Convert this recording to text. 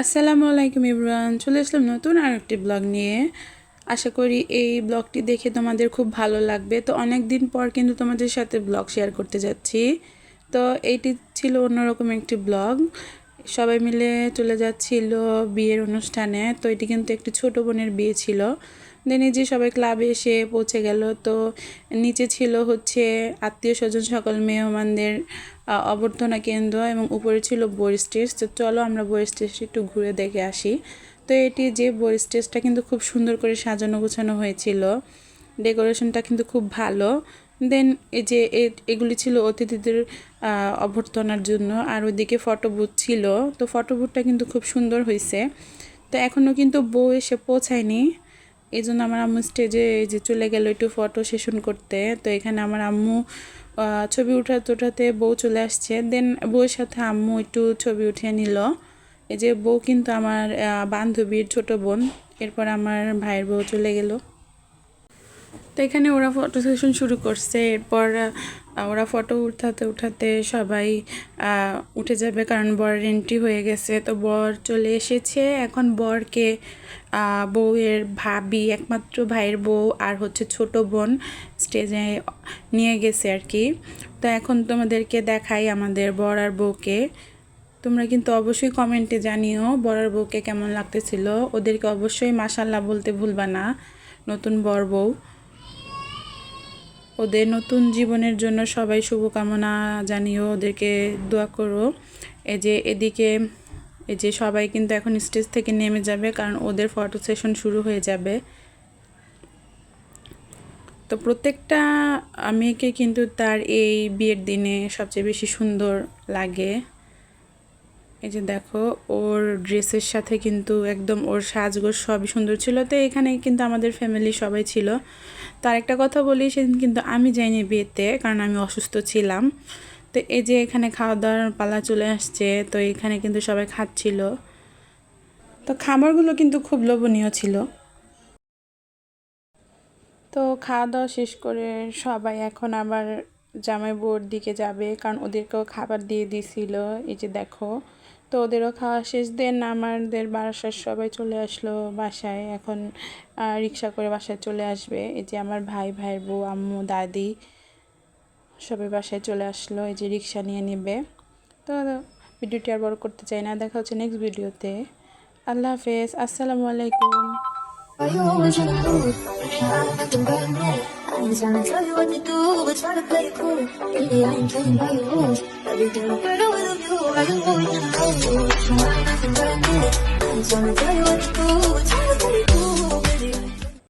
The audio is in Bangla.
আসসালামু আলাইকুম ইবরান চলে আসলাম নতুন আর একটি ব্লগ নিয়ে। আশা করি এই ব্লগটি দেখে তোমাদের খুব ভালো লাগবে। তো অনেক দিন পর কিন্তু তোমাদের সাথে ব্লগ শেয়ার করতে যাচ্ছি। তো এইটি ছিল অন্যরকম একটি ব্লগ। সবাই মিলে চলে যাচ্ছিল বিয়ের অনুষ্ঠানে। তো এটি কিন্তু একটি ছোট বোনের বিয়ে ছিল। দেন যে সবাই ক্লাবে এসে পৌঁছে গেল। তো নিচে ছিল হচ্ছে আত্মীয় স্বজন সকল মেহমানদের অভ্যর্থনা কেন্দ্র এবং উপরে ছিল বোর স্টেজ। তো চলো আমরা বই স্টেজটি একটু ঘুরে দেখে আসি। তো এটি যে বই স্টেজটা কিন্তু খুব সুন্দর করে সাজানো গোছানো হয়েছিল। ডেকোরেশনটা কিন্তু খুব ভালো। দেন এই যে এগুলি ছিল অতিথিদের অভ্যর্থনার জন্য। আর ওইদিকে ফটো বুথ ছিল। তো ফটো বুথটা কিন্তু খুব সুন্দর হয়েছে তো এখনও কিন্তু বউ এসে পৌঁছায়নি। এই জন্য আমার আম্মু স্টেজে এই যে চলে গেল একটু ফটো সেশন করতে। তো এখানে আমার আম্মু ছবি উঠাতে উঠাতে বউ চলে আসছে। দেন বউয়ের সাথে আম্মু একটু ছবি উঠিয়ে নিল। এই যে বউ কিন্তু আমার বান্ধবীর ছোট বোন। এরপর আমার ভাইয়ের বউ চলে গেল। তো এখানে ওরা ফটো সেশন শুরু করছে। এরপর ওরা ফটো উঠাতে উঠাতে সবাই উঠে যাবে কারণ বর এন্ট্রি হয়ে গেছে। তো বর চলে এসেছে। এখন বরকে বউয়ের ভাবি, একমাত্র ভাইয়ের বউ আর হচ্ছে ছোট বোন স্টেজে নিয়ে গেছে আর কি। তো এখন তোমাদেরকে দেখাই আমাদের বর আর বউকে। তোমরা কিন্তু অবশ্যই কমেন্টে জানিও বর আর বউকে কেমন লাগতেছিল। ওদেরকে অবশ্যই মাসাল্লাহ বলতে ভুলবা না। নতুন বর বউ। ওদের নতুন জীবনের জন্য সবাই শুভকামনা জানিও, ওদেরকে দোয়া করো। এই যে এদিকে, এই যে সবাই কিন্তু এখন স্টেজ থেকে নেমে যাবে, কারণ ওদের ফটো সেশন শুরু হয়ে যাবে। তো প্রত্যেকটা মেয়েকে কিন্তু তার এই বিয়ের দিনে সবচেয়ে বেশি সুন্দর লাগে। এই যে দেখো, ওর ড্রেসের সাথে কিন্তু একদম ওর সাজগোজ সবই সুন্দর ছিল। তো এখানে কিন্তু আমাদের ফ্যামিলি সবাই ছিল। তার একটা কথা বলি, সেদিন কিন্তু আমি যাইনি বিয়েতে, কারণ আমি অসুস্থ ছিলাম। তো এই যে এখানে খাওয়া দাওয়ার পালা চলে আসছে, তো এখানে কিন্তু সবাই খাচ্ছিল। তো খাবারগুলো কিন্তু খুব লোভনীয় ছিল। তো খাওয়া দাওয়া শেষ করে সবাই এখন আবার জামাই বউর দিকে যাবে, কারণ ওদেরকেও খাবার দিয়ে দিছিল। এই যে দেখো তো ওদেরও খাওয়া শেষ। দেন আমাদের বাসার সবাই চলে আসলো বাসায়। এখন রিক্সা করে বাসায় চলে আসবে। এই যে আমার ভাই, ভাইয়ের বউ, আম্মু, দাদি সবাই বাসায় চলে আসলো। এই যে রিক্সা নিয়ে নেবে। তো, ভিডিওটি আর বড় করতে চাই না। দেখা হচ্ছে নেক্সট ভিডিওতে। আল্লাহ হাফেজ। আসসালামু আলাইকুম। ain't trying to tell you what to do, but trying to play it cool. Baby, I ain't playing by your rules. Everything better with a. Are you moving in? No, I ain't nothing but a minute. I ain't trying to tell you what to do.